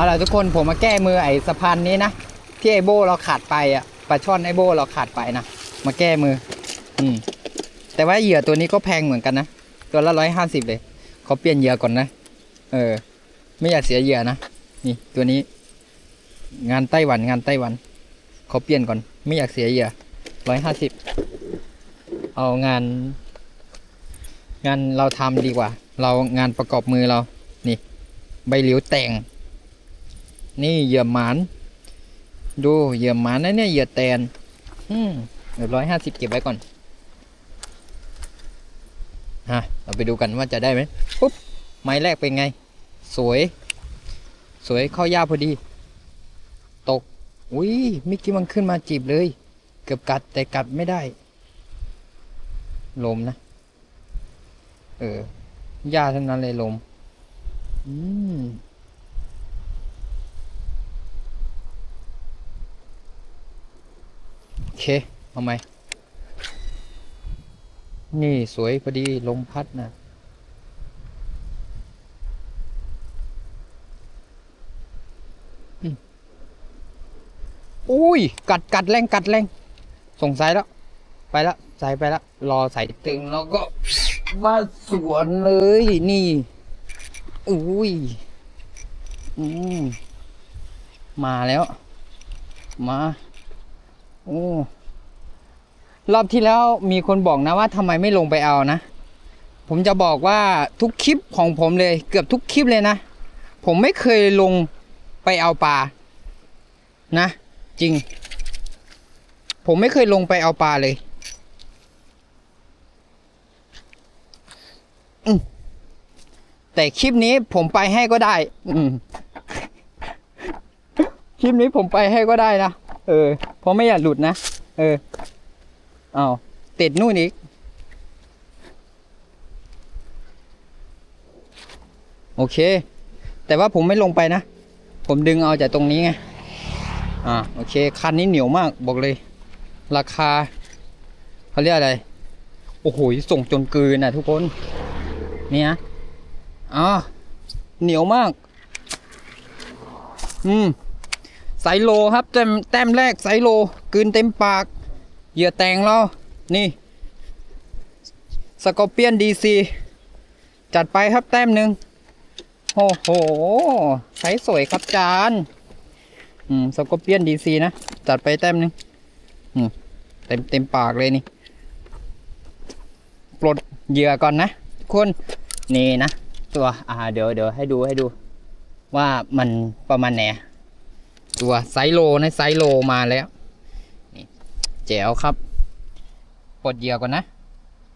เอาล่ะทุกคนผมมาแก้มือไอ้สะพานนี้นะที่ไอโบเราขาดไปอะปลาช่อนไอโบเราขาดไปนะมาแก้มือ อืมแต่ว่าเหยื่อตัวนี้ก็แพงเหมือนกันนะตัวละร้อยห้าสิบเลยเขาเปลี่ยนเหยื่อก่อนนะเออ ไม่อยากเสียเหยื่อนะนี่ตัวนี้ งานไต้หวันงานไต้หวันเขาเปลี่ยนก่อน ไม่อยากเสียเหยื่อร้อยห้าสิบเอางาน งานเราทำดีกว่า เรางานประกอบมือเรา นี่ ใบเหลียวแต่ง นี่เหยื่อหมาน ดูเหยื่อหมานนะเนี่ยเหยื่อแตน อืมเดี๋ยวร้อยห้าสิบเก็บไว้ก่อนฮะเราไปดูกันว่าจะได้ไหมปุ๊บไม้แรกเป็นไง สวย สวยเข้ายาพอดี ตก อุ้ยเมิกี้มันขึ้นมาจีบเลย เกือบกัดแต่กัดไม่ได้ ลมนะ เออหญ้าทั้งนั้นเลยลม อืม โอ เค เอาไหม นี่สวยพอดีลมพัดนะอุ้ย กัดกัดแรงกัดแรงสงสัยแล้ว ไปแล้วใส่ไปแล้วรอใส่ตึงแล้วก็มาสวนเลยนี่ อุ้ย อืมมาแล้ว มา โอ้รอบที่แล้วมีคนบอกนะว่าทำไมไม่ลงไปเอานะ ผมจะบอกว่าทุกคลิปของผมเลย เกือบทุกคลิปเลยนะ ผมไม่เคยลงไปเอาปลานะ จริง ผมไม่เคยลงไปเอาปลาเลยแต่คลิปนี้ผมไปให้ก็ได้ คลิปนี้ผมไปให้ก็ได้นะ เออ เพราะไม่อยากหลุดนะ เออเอาติดนู่นอีก โอเค แต่ว่าผมไม่ลงไปนะ ผมดึงเอาจากตรงนี้ไง อ่า โอเค คันนี้เหนียวมาก บอกเลย ราคาเขาเรียกอะไร โอ้โห ส่งจนกลืนนะทุกคน นี่นะอ๋อเหนียวมาก อืม ไซโลครับแต้มแต้มแรกไซโลกืนเต็มปาก เหยื่อแตงเรา นี่ สกอร์เปียนดีซีจัดไปครับแต้มหนึ่งโอ้โห ใช้สวยครับจานอืมสกอร์เปียนดีซีนะ จัดไปแต้มหนึ่งอืมเต็มเต็มปากเลยนี่ ปลดเหยื่อก่อนนะทุกคนนี่นะ ตัว อ่า เดี๋ยวเดี๋ยวให้ดูให้ดู ว่ามันประมาณไหน ตัวไซโลนะไซโลมาแล้วนี่แจ๋วครับปลดเหยื่อก่อนนะ